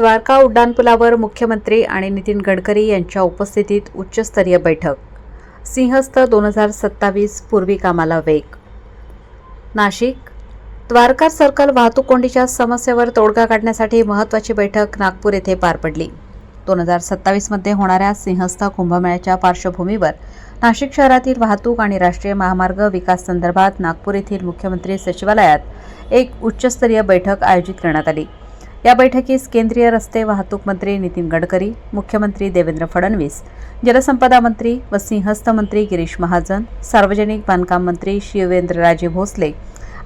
द्वारका उड्डाणपुलावर मुख्यमंत्री आणि नितीन गडकरी यांच्या उपस्थितीत उच्चस्तरीय बैठक. सिंहस्थ दोन हजार सत्तावीस पूर्वी कामाला वेग. नाशिक द्वारका सर्कल वाहतूक कोंडीच्या समस्येवर तोडगा काढण्यासाठी महत्त्वाची बैठक नागपूर येथे पार पडली. दोन हजार सत्तावीसमध्ये होणाऱ्या सिंहस्थ कुंभमेळ्याच्या पार्श्वभूमीवर नाशिक शहरातील वाहतूक आणि राष्ट्रीय महामार्ग विकास संदर्भात नागपूर येथील मुख्यमंत्री सचिवालयात एक उच्चस्तरीय बैठक आयोजित करण्यात आली. या बैठकीस केंद्रीय रस्ते वाहतूक मंत्री नितीन गडकरी मुख्यमंत्री देवेंद्र फडणवीस जलसंपदा मंत्री व सिंहस्थ मंत्री गिरीश महाजन सार्वजनिक बांधकाम मंत्री शिवेंद्रराजे भोसले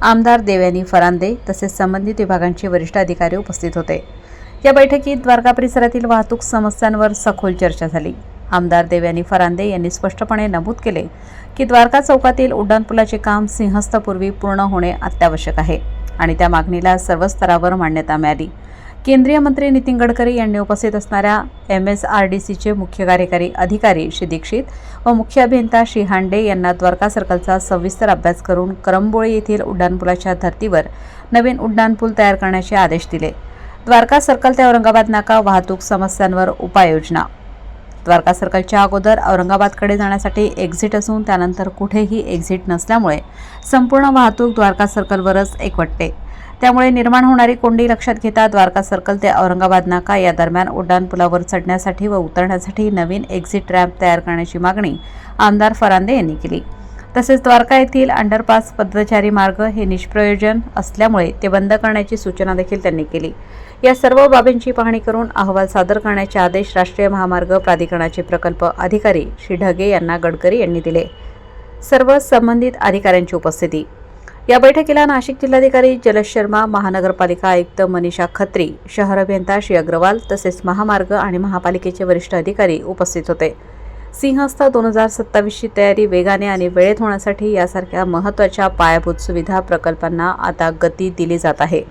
आमदार देवयानी फरांदे तसेच संबंधित विभागांचे वरिष्ठ अधिकारी उपस्थित होते. या बैठकीत द्वारका परिसरातील वाहतूक समस्यांवर सखोल चर्चा झाली. आमदार देवयानी फरांदे यांनी स्पष्टपणे नमूद केले की द्वारका चौकातील उड्डाणपुलाचे काम सिंहस्थपूर्वी पूर्ण होणे अत्यावश्यक आहे आणि त्या मागणीला सर्व स्तरावर मान्यता मिळाली. केंद्रीय मंत्री नितीन गडकरी यांनी उपस्थित असणाऱ्या एम एस आर डी सीचे मुख्य कार्यकारी अधिकारी श्री दीक्षित व मुख्य अभियंता श्री हांडे यांना द्वारका सर्कलचा सविस्तर अभ्यास करून करंबोळी येथील उड्डाणपुलाच्या धर्तीवर नवीन उड्डाणपूल तयार करण्याचे आदेश दिले. द्वारका सर्कल ते औरंगाबाद नाका वाहतूक समस्यांवर उपाययोजना द्वारका सर्कलच्या अगोदर औरंगाबादकडे जाण्यासाठी एक्झिट असून त्यानंतर कुठेही एक्झिट नसल्यामुळे संपूर्ण वाहतूक द्वारका सर्कलवरच एकवटते. त्यामुळे निर्माण होणारी कोंडी लक्षात घेता द्वारका सर्कल ते औरंगाबाद नाका या दरम्यान उड्डाणपुलावर चढण्यासाठी व उतरण्यासाठी नवीन एक्झिट रॅम्प तयार करण्याची मागणी आमदार फरांदे यांनी केली. तसेच द्वारका येथील अंडरपास पदचारी मार्ग हे निष्प्रयोजन असल्यामुळे ते बंद करण्याची सूचना देखील त्यांनी केली. या सर्व बाबींची पाहणी करून अहवाल सादर करण्याचे आदेश राष्ट्रीय महामार्ग प्राधिकरणाचे प्रकल्प अधिकारी श्री ढगे यांना गडकरी यांनी दिले. सर्व संबंधित अधिकाऱ्यांची उपस्थिती. या बैठकीला नाशिक जिल्हाधिकारी जलश शर्मा महानगरपालिका आयुक्त मनीषा खत्री शहर अभियंता श्री अग्रवाल तसेच महामार्ग आणि महापालिकेचे वरिष्ठ अधिकारी उपस्थित होते. सिंहस्थ दोन हजार सत्तावीसची तयारी वेगाने आणि वेळेत होण्यासाठी यासारख्या महत्त्वाच्या पायाभूत सुविधा प्रकल्पांना आता गती दिली जात आहे.